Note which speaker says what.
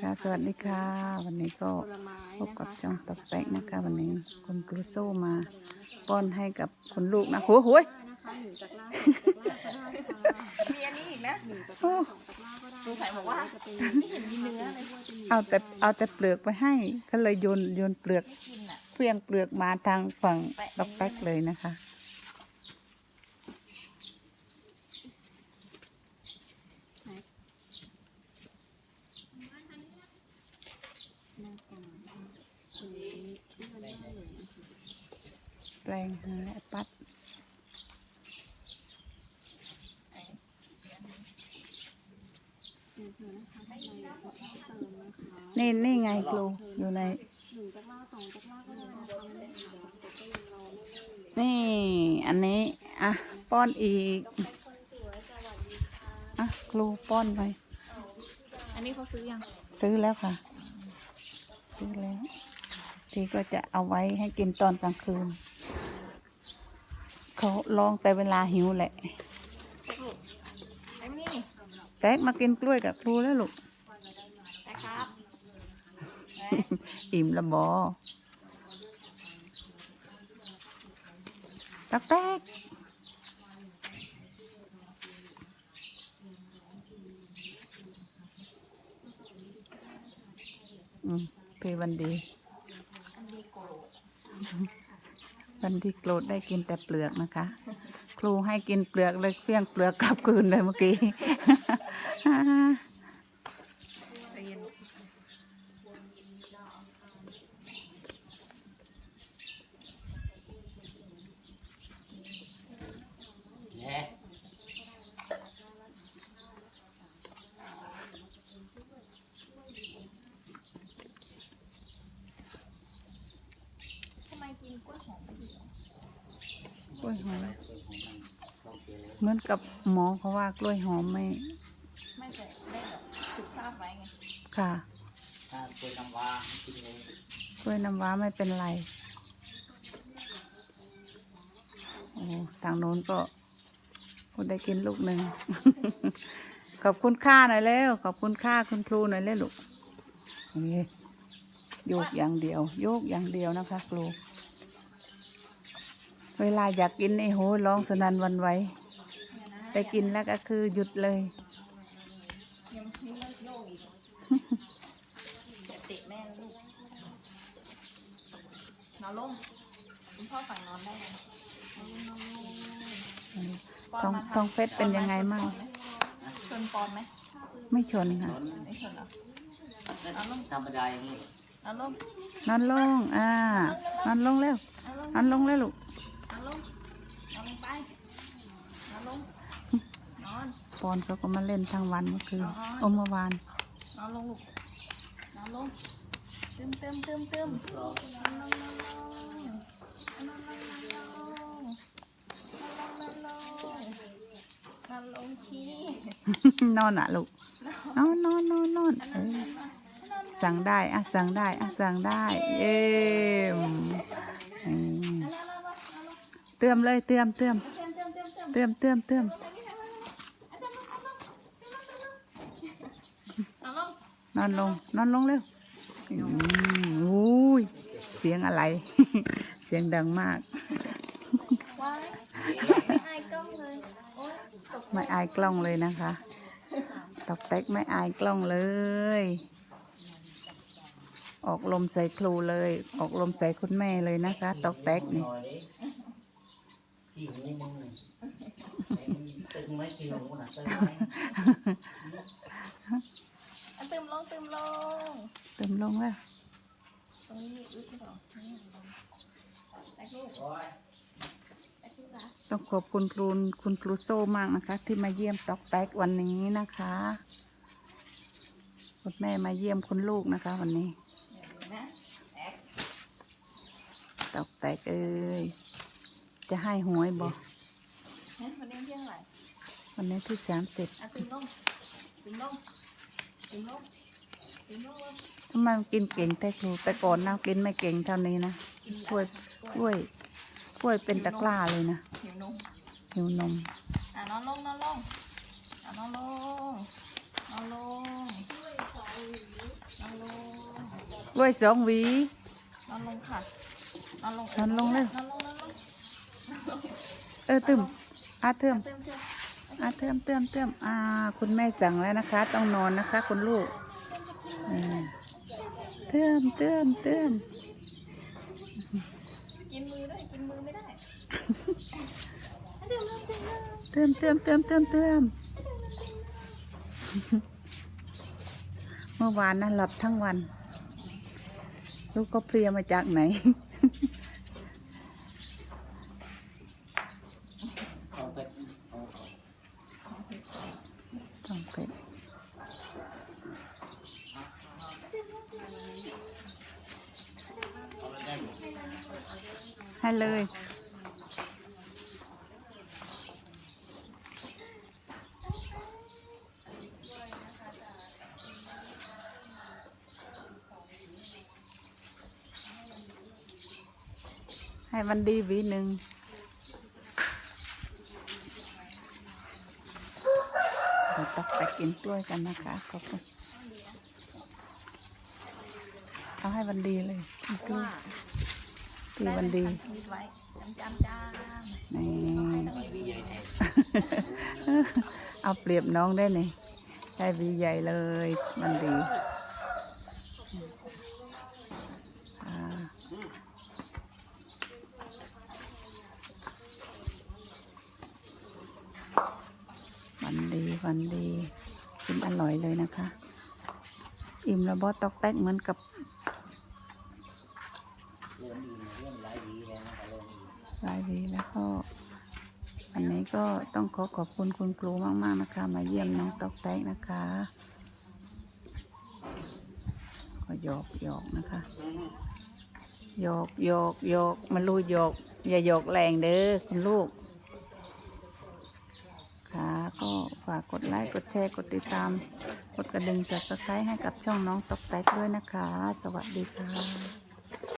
Speaker 1: ค่ะสวัสดีค่ะ วันนี้ก็พบกับจ้องตอกแตกนะคะ วันนี้คุณครูโซมาป้อนให้กับคุณลูกนะโอ้โหย
Speaker 2: มีอันนี้อีกนะ
Speaker 3: หนึ่งตะกร้าสงตะกร้าก็ได้
Speaker 2: สงสัยบอกว่า
Speaker 3: จะเป็น
Speaker 2: ไม่เห็นมีเนื้อเลย
Speaker 1: เอาแต่เอาแต่เปลือกไปให้ก็เลยโยนโยนเปลือกเพียงเปลือกมาทางฝั่งตอกแตกเลยนะคะ
Speaker 3: หน้าตาคุณที่มันได้เลยนะคะ
Speaker 1: แป ลงน่นและปัด
Speaker 3: นี่นี่
Speaker 1: ไงครูอยู่ใน
Speaker 3: นี่อัน
Speaker 1: นี้ อะ ป้อนอีก อะ ครูป้อนไป
Speaker 2: อันนี้เขาซื้อยัง
Speaker 1: ซื้อแล้วค่ะ ซื้อแล้ว ทีก็จะเอาไว้ให้กินตอนกลางคืน เขาลองแต่เวลาหิวแหละ
Speaker 2: ไอ้นี่
Speaker 1: แตกมากินกล้วยกับครูแล้วลูก
Speaker 2: นะครับ
Speaker 1: อิ่มละบอตักแตกอืมพี่วันดี
Speaker 2: อันนี้โกรธ
Speaker 1: วันที่โกรธได้กินแต่เปลือกนะคะ ครูให้กินเปลือกเลยเฟี้ยงเปลือกกลับคืนเลยเมื่อกี้
Speaker 2: เรียน ทำไมกินกล้วยหอมไม่ดีเหรอก
Speaker 1: ล้ วยหอม เหมือนกับหมอเขาว่ากล้วยหอมไม่
Speaker 2: ไม่ใช่ได้แบบศึกษาบไว้ไง
Speaker 1: ค่ะ
Speaker 4: ถ้าเคยทำว่าให้กินเลย
Speaker 1: กล้วยน้ำว้าไม่เป็นไรโอ้ทางโน้นก็ก็ได้กินลูกหนึ่ง ขอบคุณค่าหน่อยเร็วขอบคุณค่าคุณครูหน่อยเร็วลูกนี่โยกอย่างเดียว โยกอย่างเดียวนะคะครู เวลาอยากกินนี่โหร้องสนั่นหวันไหว
Speaker 2: เนี่ยนะ
Speaker 1: ได้กินแล้วก็คือหยุดเลย
Speaker 2: ยังไม่เลิกโยกอีกอย่าเตะแม่นะลูกนอนลงคุณพ่อสั่งนอนได้ไหมนอนลงนอนลงป
Speaker 1: ท้อง
Speaker 2: มา
Speaker 1: ท้องเฟสเป็นยังไงมั่ง
Speaker 2: ชนปอนไหม
Speaker 1: ไม่ชนค่ะ
Speaker 2: ไม่ชนเหรอ
Speaker 4: ธรรมดาอย่างนี้
Speaker 2: นอนลง
Speaker 1: นอนลงอ่านอนลงเร็ว
Speaker 2: นอนลง
Speaker 1: นอนลงเร็วลูก
Speaker 2: นอนลงนอนลงไปนอนลงนอน
Speaker 1: ปอนเขาก็มาเล่นทั้งวันเมื่อคืนโอเมื่อวาน
Speaker 2: นอนลงลูกนอนลงตึมตึมตึมตึมนอนลงนอนลงนอนลงนอนลงนอนลงนอนลงนอนลงชี้
Speaker 1: นอนอะลูกนอนนอนนอนนอนเออสั่งได้อะสั่งได้อะสั่งได้ เย้มอืมเติมเลยเติมเติมเติมเติมเติม
Speaker 2: นอนลง
Speaker 1: นอนลงนอนลงเร็วอุ้ยเสียงอะไร เสียงดังมาก
Speaker 2: ไม่อายกล้องเลยโอ๊ยตก
Speaker 1: ไม่อายกล้องเลยนะคะ ตอกแตกไม่อายกล้องเลย ออกลมใส่ครูเลย ออกลมใส่คุณแม่เลยนะคะ ตอกแตกนี่
Speaker 4: หน่อยดิวมึงตึงไหมที่หูน่ะตึงไหม
Speaker 2: อะตึมลงตึมลง
Speaker 1: เติมลงแล้ว
Speaker 2: ตรงนี้มีอึดหรอต้
Speaker 4: อ
Speaker 1: งขอบคุณครูคุณครูโซมากนะคะ ที่มาเยี่ยมตอกแตกวันนี้นะคะคุณแม่มาเยี่ยมคุณลูกนะคะ วันนี้
Speaker 2: เดี๋ยวดูนะแตก
Speaker 1: ตอกแตกเอ้ย จะให้หวยบอก
Speaker 2: เฮ้ยวันนี้เที่ยงไหร่
Speaker 1: วันนี้ที่สามสิบ
Speaker 2: อะตึมลงตึมลงตึมลงตึมลงเลย
Speaker 1: ทำไมมันกินเก่งแต่ครูแต่ก่อนนะกินไม่เก่งเท่านี้นะกล้วยกล้วยกล้วยเป็นตะกร้าเลยนะ
Speaker 2: หิวนม
Speaker 1: หิวนม
Speaker 2: อะนอนลงนอนลงอะนอนลงนอนลงนอนลง
Speaker 1: กล้วยสองหวี
Speaker 2: นอนลงค่ะนอนลง
Speaker 1: นอนลงเลย
Speaker 2: นอนลงนอนลง
Speaker 1: เออตึมอาเทิม
Speaker 2: เติมเติม
Speaker 1: อาเทิมเติมเติมอ่า คุณแม่สั่งแล้วนะคะ ต้องนอนนะคะ คุณลูกเติมเติมเติม
Speaker 2: กินมือด้วยกินมือไม่ได้
Speaker 1: เติมเติมเติมเติมเติมเมื่อวานนะหลับทั้งวัน ลูกก็เพลียมาจากไหน
Speaker 4: เอาไปเอา
Speaker 1: ต้อง เป็ดให้เลยให้มันดีวีหนึ่ง เราต้องไปกินกล้วยกันนะคะขอบคุณเอาให้วันดีเลยกินกล้วย
Speaker 2: ว่า
Speaker 1: ตีวันดี
Speaker 2: ได้เลยค่ะชีวิตไว้จำจำจำ
Speaker 1: นี่
Speaker 4: ไม่มีใหญ่แทน
Speaker 1: เอาเปรียบน้องได้นี่ได้วีใหญ่เลยมันดีอ่า วันดีวันดีกินอร่อยเลยนะคะ อิ่มแล้วบอตอกแตกเหมือนกับ
Speaker 4: หลายวีแล้วก็
Speaker 1: อันนี้ก็ต้องขอขอบคุณคุณครูมาก ๆ นะคะ มาเยี่ยมน้องตอกแตกนะคะก็หยอกหยอกนะคะหยอกหยอกหยอกมาลูหยอกอย่าหยอกแรงเด้อคุณลูก ก็ฝากกดไลค์กดแชร์กดติดตาม กดกระดิ่งสับสไครต์ให้กับช่องน้องตอกแตกด้วยนะคะ สวัสดีค่ะ